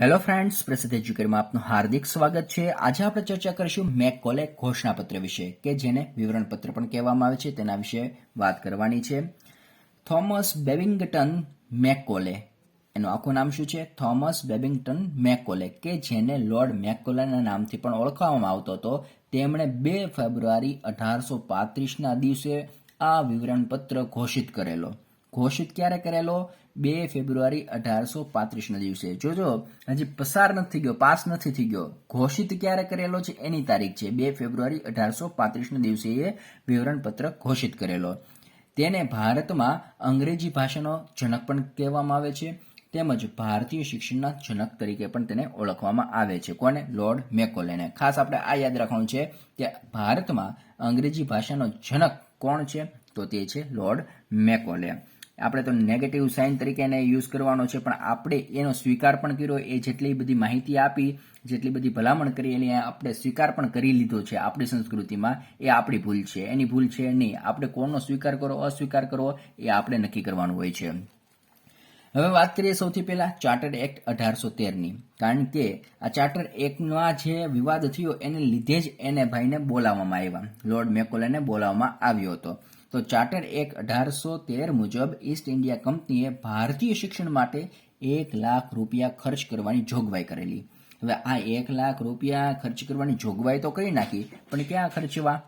Hello friends પ્રસિદ્ધ એજ્યુકેરમાં આપનું હાર્દિક સ્વાગત છે. આજે આપણે ચર્ચા કરીશું મેકકોલે ઘોષણાપત્ર વિશે, કે જેને વિવરણપત્ર પણ કહેવામાં આવે છે, તેના વિશે વાત કરવાની છે. થોમસ બેબિંગટન મેકકોલે, એનું આખું નામ શું છે? થોમસ બેબિંગટન મેકોલે કે જેને લોર્ડ મેકોલેના નામથી પણ ઓળખવામાં આવતો હતો. તેમણે બે ફેબ્રુઆરી અઢારસો પાંત્રીસના દિવસે આ વિવરણપત્ર ઘોષિત કરેલો. ઘોષિત ક્યારે કરેલો? બે ફેબ્રુઆરી અઢારસો પાંત્રીસના દિવસે. જોજો, હજી પસાર નથી ગયો પાસ નથી થઈ ગયો. ઘોષિત ક્યારે કરેલો છે એની તારીખ છે. બે ફેબ્રુઆરી અઢારસો પાંત્રીસના દિવસે એ વિવરણપત્ર ઘોષિત કરેલો. તેને ભારતમાં અંગ્રેજી ભાષાનો જનક પણ કહેવામાં આવે છે. તેમજ ભારતીય શિક્ષણના જનક તરીકે પણ તેને ઓળખવામાં આવે છે. કોને? લોર્ડ મેકોલેને. ખાસ આપણે આ યાદ રાખવાનું છે કે ભારતમાં અંગ્રેજી ભાષાનો જનક કોણ છે? તો તે છે લોર્ડ મેકોલે. આપણે તો નેગેટિવ સાઇન તરીકે એને યુઝ કરવાનો છે, પણ આપણે એનો સ્વીકાર પણ કર્યો, એ જેટલી બધી માહિતી આપી, જેટલી બધી ભલામણ કરી, એની આપણે સ્વીકાર પણ કરી લીધો છે આપણી સંસ્કૃતિમાં, એ આપણી ભૂલ છે. એની ભૂલ છે નહીં. આપણે કોનો સ્વીકાર કરો, અસ્વીકાર કરો, એ આપણે નક્કી કરવાનું હોય છે. હવે વાત કરીએ સૌથી પહેલા ચાર્ટર્ડ એક્ટ અઢારસો તેરની કારણ કે આ ચાર્ટર એક્ટમાં જે વિવાદ થયો, એને લીધે જ એને ભાઈને બોલાવવામાં આવ્યા. લોર્ડ મેકોલેને બોલાવવામાં આવ્યો હતો. તો ચાર્ટર એક અઢારસો તેર મુજબ ઈસ્ટ ઇન્ડિયા કંપનીએ ભારતીય શિક્ષણ માટે એક લાખ રૂપિયા ખર્ચ કરવાની જોગવાઈ કરેલી. હવે આ એક લાખ રૂપિયા ખર્ચ કરવાની જોગવાઈ તો કરી નાખી, પણ ક્યાં ખર્ચવા?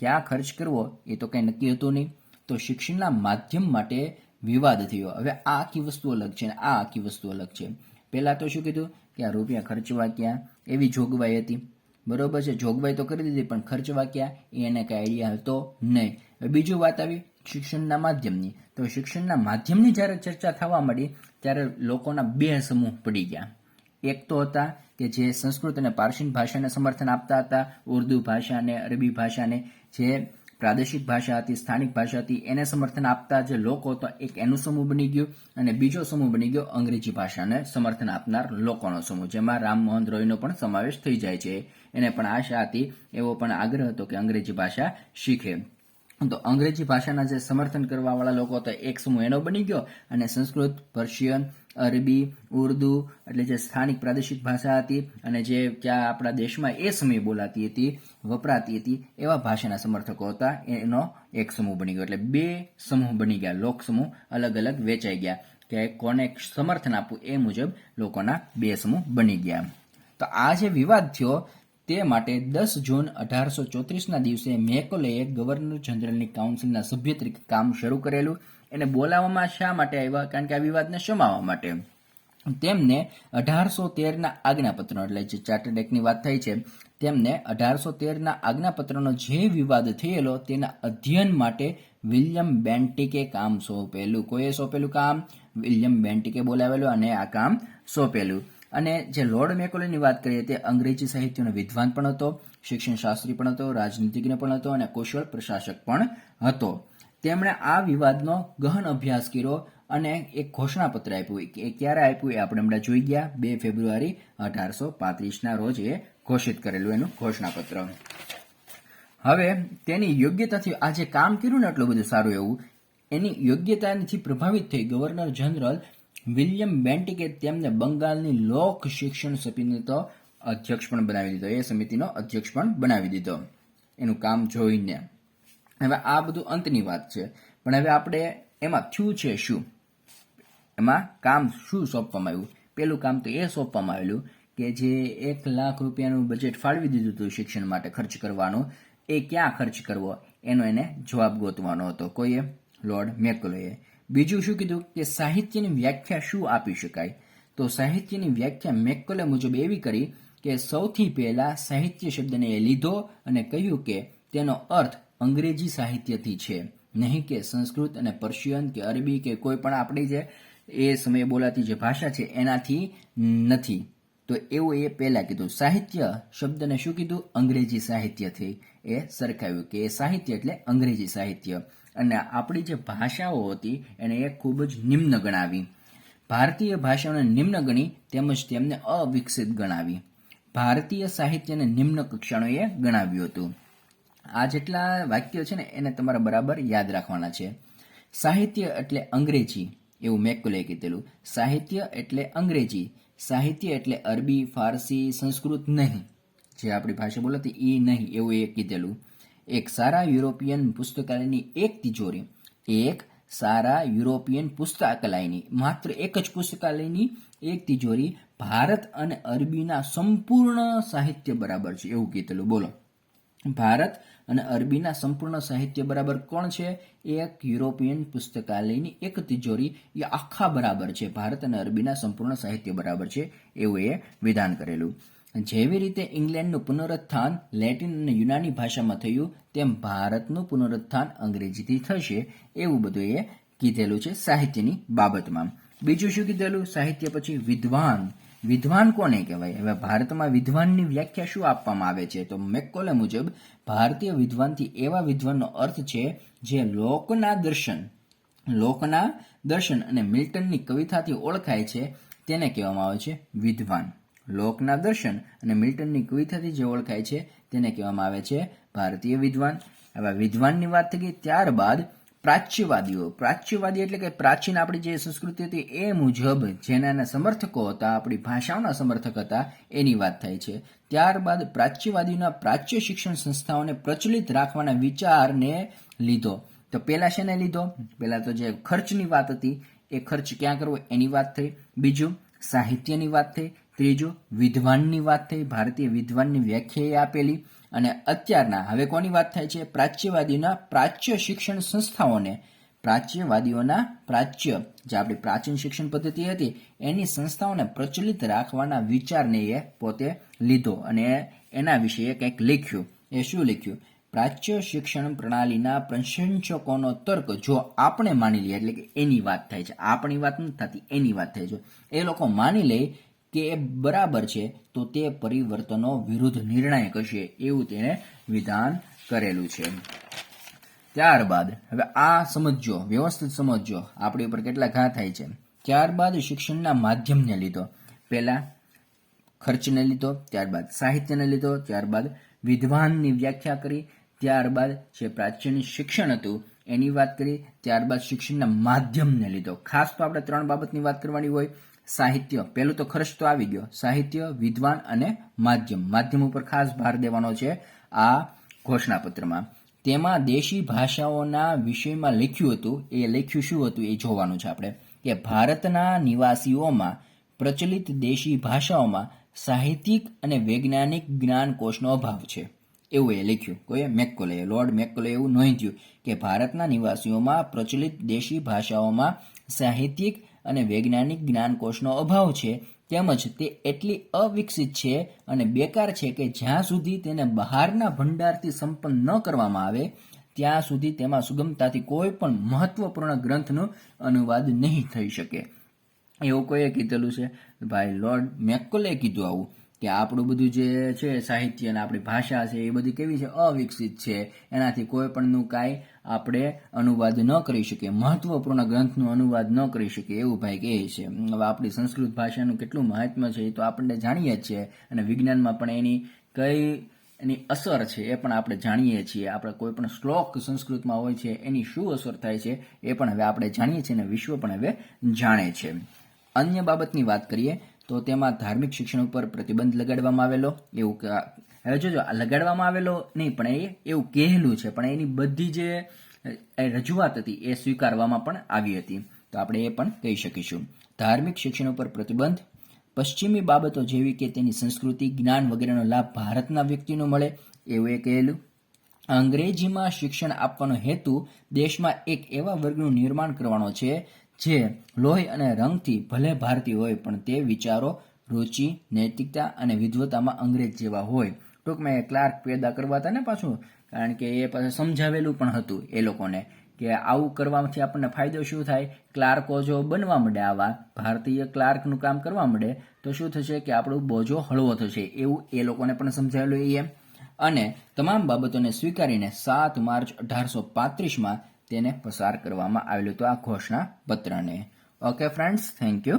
ક્યાં ખર્ચ કરવો એ તો કંઈ નક્કી હતું નહીં. તો શિક્ષણના માધ્યમ માટે વિવાદ થયો. હવે આ આખી વસ્તુ અલગ છે અને આ આખી વસ્તુ અલગ છે. પહેલાં તો શું કીધું કે આ રૂપિયા ખર્ચવા ક્યાં? એવી જોગવાઈ હતી. બરોબર છે, જોગવાઈ તો કરી દીધી, પણ ખર્ચ વાક્યા એને કાંઈ આઈડિયા હતો નહીં. હવે બીજું વાત આવી શિક્ષણના માધ્યમની. તો શિક્ષણના માધ્યમની જ્યારે ચર્ચા થવા માંડી, ત્યારે લોકોના બે સમૂહ પડી ગયા. એક તો હતા કે જે સંસ્કૃત અને પારસીન ભાષાને સમર્થન આપતા હતા, ઉર્દુ ભાષાને અરબી ભાષાને જે પ્રાદેશિક ભાષા હતી, સ્થાનિક ભાષા હતી, એને સમર્થન આપતા જે લોકો હતા, એક એનું સમૂહ બની ગયું અને બીજો સમૂહ બની ગયો અંગ્રેજી ભાષાને સમર્થન આપનાર લોકોનો સમૂહ, જેમાં રામમોહન રોયનો પણ સમાવેશ થઈ જાય છે. એને પણ આશા હતી, એવો પણ આગ્રહ હતો કે અંગ્રેજી ભાષા શીખે. તો અંગ્રેજી ભાષાના જે સમર્થન કરવાવાળા લોકો હતા, એક સમૂહ એનો બની ગયો અને સંસ્કૃત, પર્શિયન, અરબી, ઉર્દુ એટલે જે સ્થાનિક પ્રાદેશિક ભાષા હતી અને જે ત્યાં આપણા દેશમાં એ સમયે બોલાતી હતી, વપરાતી હતી, એવા ભાષાના સમર્થકો હતા, એનો એક સમૂહ બની ગયો. એટલે બે સમૂહ બની ગયા, લોક સમૂહ અલગ અલગ વેચાઈ ગયા. કે કોને સમર્થન આપવું એ મુજબ લોકોના બે સમૂહ બની ગયા. તો આ જે વિવાદ થયો તે માટે દસ જૂન અઢારસો ચોત્રીસના દિવસે મેકોલેએ ગવર્નર જનરલની કાઉન્સિલના સભ્ય તરીકે કામ શરૂ કરેલું એને બોલાવવામાં શા માટે આવ્યા? કારણ કે આ વિવાદને શમાવવા માટે. તેમને અઢારસો તેરના આજ્ઞાપત્રનો, એટલે જે ચાર્ટર્ડ એક્ટની વાત થઈ છે, તેમને અઢારસો તેરના આજ્ઞાપત્રનો જે વિવાદ થયેલો તેના અધ્યયન માટે વિલિયમ બેન્ટિકે કામ સોંપેલું. કોઈએ સોંપેલું કામ? વિલિયમ બેન્ટિકે બોલાવેલું અને આ કામ સોંપેલું. અને જે લોર્ડ મેકોલેની વાત કરીએ તે અંગ્રેજી સાહિત્યનો વિદ્વાન પણ હતો શિક્ષણ શાસ્ત્રી પણ હતો, રાજનીતિજ્ઞ પણ હતો અને કુશળ પ્રશાસક પણ હતો. તેમણે આ વિવાદનો ગહન અભ્યાસ કર્યો અને એક ઘોષણાપત્ર આપ્યું. એ ક્યારે આપ્યું એ આપણે હમણાં જોઈ ગયા. બે ફેબ્રુઆરી અઢારસો પાંત્રીસના રોજ એ ઘોષિત કરેલું એનું ઘોષણાપત્ર. હવે તેની યોગ્યતાથી આ જે કામ કર્યું ને એટલું બધું સારું એવું, એની યોગ્યતાથી પ્રભાવિત થઈ ગવર્નર જનરલ વિલિયમ બેન્ટિકે તેમને બંગાળની લોક શિક્ષણ સમિતિનો અધ્યક્ષ પણ બનાવી દીધો. એ સમિતિનો અધ્યક્ષ પણ બનાવી દીધો. એનું કામ જોઈને. હવે આ બધું અંતની વાત છે. પણ હવે આપણે એમાં થયું છે શું? એમાં કામ શું સોંપવામાં આવ્યું? પેલું કામ તો એ સોંપવામાં આવેલું કે જે એક લાખ રૂપિયાનું બજેટ ફાળવી દીધું હતું શિક્ષણ માટે ખર્ચ કરવાનું, એ ક્યાં ખર્ચ કરવો? એનો એને જવાબ ગોતવાનો હતો. કોઈએ? લોર્ડ મેકલોએ બીજું શું કીધું કે સાહિત્યની વ્યાખ્યા શું આપી શકાય? તો સાહિત્યની વ્યાખ્યા મેકલે મુજબ એવી કરી કે સૌથી પહેલા સાહિત્ય શબ્દને એ લીધો અને કહ્યું કે તેનો અર્થ અંગ્રેજી સાહિત્યથી છે. નહીં કે સંસ્કૃત અને પર્શિયન કે અરબી કે કોઈ પણ આપણી જે એ સમયે બોલાતી જે ભાષા છે એનાથી નથી. તો એવું એ પહેલાં કીધું. સાહિત્ય શબ્દને શું કીધું? અંગ્રેજી સાહિત્યથી. એ સરખાવ્યું કે એ સાહિત્ય એટલે અંગ્રેજી સાહિત્ય. અને આપણી જે ભાષાઓ હતી એને એ ખૂબ જ નિમ્ન ગણાવી. ભારતીય ભાષાઓને નિમ્ન ગણી તેમજ તેમને અવિકસિત ગણાવી. ભારતીય સાહિત્યને નિમ્ન કક્ષાનો ગણાવ્યું હતું. આ જેટલા વાક્યો છે ને, એને તમારે બરાબર યાદ રાખવાના છે. સાહિત્ય એટલે અંગ્રેજી, એવું મેકુલે કીધેલું. સાહિત્ય એટલે અંગ્રેજી, સાહિત્ય એટલે અરબી, ફારસી સંસ્કૃત નહીં. જે આપણી ભાષા બોલાતી એ નહીં, એવું એ કીધેલું. એક સારા યુરોપિયન પુસ્તકાલયની એક તિજોરી, એક સારા યુરોપિયન પુસ્તકાલયની, માત્ર એક જ પુસ્તકાલયની એક તિજોરી ભારત અને અરબીના સંપૂર્ણ સાહિત્ય બરાબર છે. એવું કીધેલું. બોલો. ભારત અને અરબીના સંપૂર્ણ સાહિત્ય બરાબર કોણ છે? એક યુરોપિયન પુસ્તકાલયની એક તિજોરી એ આખા બરાબર છે. ભારત અને અરબીના સંપૂર્ણ સાહિત્ય બરાબર છે. એવું એ વિધાન કરેલું. જેવી રીતે ઇંગ્લેન્ડનું પુનરુત્થાન લેટિન અને યુનાની ભાષામાં થયું, તેમ ભારતનું પુનરુત્થાન અંગ્રેજીથી થશે એવું બધું એ કીધેલું છે સાહિત્યની બાબતમાં. બીજું શું કીધેલું? સાહિત્ય પછી વિદ્વાન. વિદ્વાન કોને કહેવાય? હવે ભારતમાં વિદ્વાનની વ્યાખ્યા શું આપવામાં આવે છે? તો મેકોલે મુજબ, ભારતીય વિદ્વાનથી એવા વિદ્વાનનો અર્થ છે જે લોકના દર્શન લોકના દર્શન અને મિલ્ટનની કવિતાથી ઓળખાય છે, તેને કહેવામાં આવે છે વિદ્વાન. લોકના દર્શન અને મિલ્ટનની કવિતાથી જે ઓળખાય છે તેને કહેવામાં આવે છે ભારતીય વિદ્વાન. હવે વિદ્વાનની વાત થઈ ગઈ ત્યારબાદ પ્રાચ્યવાદીઓ. પ્રાચ્યવાદી એટલે કે પ્રાચીન આપણી જે સંસ્કૃતિ હતી એ મુજબ જેના સમર્થકો હતા, આપણી ભાષાઓના સમર્થક હતા, એની વાત થાય છે. ત્યારબાદ પ્રાચ્યવાદીઓના પ્રાચ્ય શિક્ષણ સંસ્થાઓને પ્રચલિત રાખવાના વિચારને લીધો. તો પહેલાં શેને લીધો? પહેલાં તો જે ખર્ચની વાત હતી, એ ખર્ચ ક્યાં કરવો? એની વાત થઈ. બીજું સાહિત્યની વાત થઈ. ત્રીજું વિદ્વાનની વાત થઈ, ભારતીય વિદ્વાનની વ્યાખ્યા આપેલી અને અત્યારના, હવે કોની વાત થાય છે? પ્રાચ્યવાદીના પ્રાચ્ય શિક્ષણ સંસ્થાઓને, પ્રાચ્યવાદીઓના પ્રાચ્ય, જે આપણી પ્રાચીન શિક્ષણ પદ્ધતિ હતી, એની સંસ્થાઓને પ્રચલિત રાખવાના વિચારને એ પોતે લીધો અને એના વિશે કંઈક લખ્યું. એ શું લખ્યું? પ્રાચ્ય શિક્ષણ પ્રણાલીના પ્રશંસકોનો તર્ક જો આપણે માની લઈએ, એટલે કે એની વાત થાય છે. આપણી વાત નથી થતી, એની વાત થાય છે. એ લોકો માની લે કે એ બરાબર છે, તો તે પરિવર્તનો વિરુદ્ધ નિર્ણય કરશે એવું તેણે વિધાન કરેલું છે. ત્યારબાદ, હવે આ સમજો વ્યવસ્થિત સમજો આપણી ઉપર કેટલા ઘા થાય છે. ત્યારબાદ શિક્ષણના માધ્યમને લીધો. પહેલા ખર્ચને લીધો, ત્યારબાદ સાહિત્યને લીધો, ત્યારબાદ વિદ્વાનની વ્યાખ્યા કરી, ત્યારબાદ જે પ્રાચીન શિક્ષણ હતું એની વાત કરી, ત્યારબાદ શિક્ષણના માધ્યમને લીધો. ખાસ તો આપણે ત્રણ બાબતની વાત કરવાની હોય. સાહિત્ય. પહેલું તો ખર્ચ તો આવી ગયો. સાહિત્ય, વિદ્વાન અને માધ્યમ. માધ્યમ ઉપર ખાસ ભાર દેવાનો છે આ ઘોષણાપત્રમાં. તેમાં દેશી ભાષાઓના વિષયમાં લખ્યું હતું. એ લખ્યું શું હતું? એ જોવાનું છે આપણે. કે ભારતના નિવાસીઓમાં પ્રચલિત દેશી ભાષાઓમાં સાહિત્યિક અને વૈજ્ઞાનિક જ્ઞાનકોશનો અભાવ છે. એવું એ લખ્યું. કોઈએ? મેક્કોલે લોર્ડ મેક્કોલે એવું નોંધ્યું કે ભારતના નિવાસીઓમાં પ્રચલિત દેશી ભાષાઓમાં સાહિત્યિક અને વૈજ્ઞાનિક જ્ઞાનકોશનો અભાવ છે, તેમજ તે એટલી અવિકસિત છે અને બેકાર છે કે જ્યાં સુધી તેને બહારના ભંડારથી સંપન્ન ન કરવામાં આવે, ત્યાં સુધી તેમાં સુગમતાથી કોઈ પણ મહત્વપૂર્ણ ગ્રંથનો અનુવાદ નહીં થઈ શકે. એવું કોઈએ કીધેલું છે? ભાઈ, લોર્ડ મેકોલે કીધું આવું. કે આપણું બધું જે છે, સાહિત્ય અને આપણી ભાષા છે, એ બધી કેવી છે? અવિકસિત છે. એનાથી કોઈ પણનું કાંઈ આપણે અનુવાદ ન કરી શકીએ. મહત્વપૂર્ણ ગ્રંથનું અનુવાદ ન કરી શકીએ. એવું ભાઈ કહે છે. હવે આપણી સંસ્કૃત ભાષાનું કેટલું મહાત્મ્ય છે એ તો આપણને જાણીએ જ છીએ અને વિજ્ઞાનમાં પણ એની કઈ, એની અસર છે એ પણ આપણે જાણીએ છીએ. આપણે કોઈ પણ શ્લોક સંસ્કૃતમાં હોય છે, એની શું અસર થાય છે એ પણ હવે આપણે જાણીએ છીએ અને વિશ્વ પણ હવે જાણે છે. અન્ય બાબતની વાત કરીએ તો તેમાં ધાર્મિક શિક્ષણ ઉપર પ્રતિબંધ લગાડવામાં આવેલો, એવું હવે જોજો લગાડવામાં આવેલો નહીં, પણ એ એવું કહેલું છે, પણ એની બધી જે રજૂઆત હતી, એ સ્વીકારવામાં પણ આવી હતી. તો આપણે એ પણ કહી શકીશું. ધાર્મિક શિક્ષણ ઉપર પ્રતિબંધ, પશ્ચિમી બાબતો જેવી કે તેની સંસ્કૃતિ, જ્ઞાન વગેરેનો લાભ ભારતના વ્યક્તિનો મળે, એવું એ કહેલું. અંગ્રેજીમાં શિક્ષણ આપવાનો હેતુ દેશમાં એક એવા વર્ગનું નિર્માણ કરવાનો છે જે લોહી અને રંગથી ભલે ભારતીય હોય, પણ તે વિચારો, રુચિ, નૈતિકતા અને વિદ્વતામાં અંગ્રેજ જેવા હોય. ટૂંકમાં એ ક્લાર્ક પેદા કરવા હતા ને પાછું? કારણ કે એ પાછું સમજાવેલું પણ હતું એ લોકોને કે આવું કરવાથી આપણને ફાયદો શું થાય? ક્લાર્કો જો બનવા માંડે, આવા ભારતીય ક્લાર્કનું કામ કરવા માંડે, તો શું થશે કે આપણું બોજો હળવો થશે? એવું એ લોકોને પણ સમજાવેલું એ અને તમામ બાબતોને સ્વીકારીને સાત માર્ચ અઢારસો પાંત્રીસમાં તેને પસાર કરવામાં આવેલું હતું આ ઘોષણા પત્રને ઓકે ફ્રેન્ડ્સ થેન્ક યુ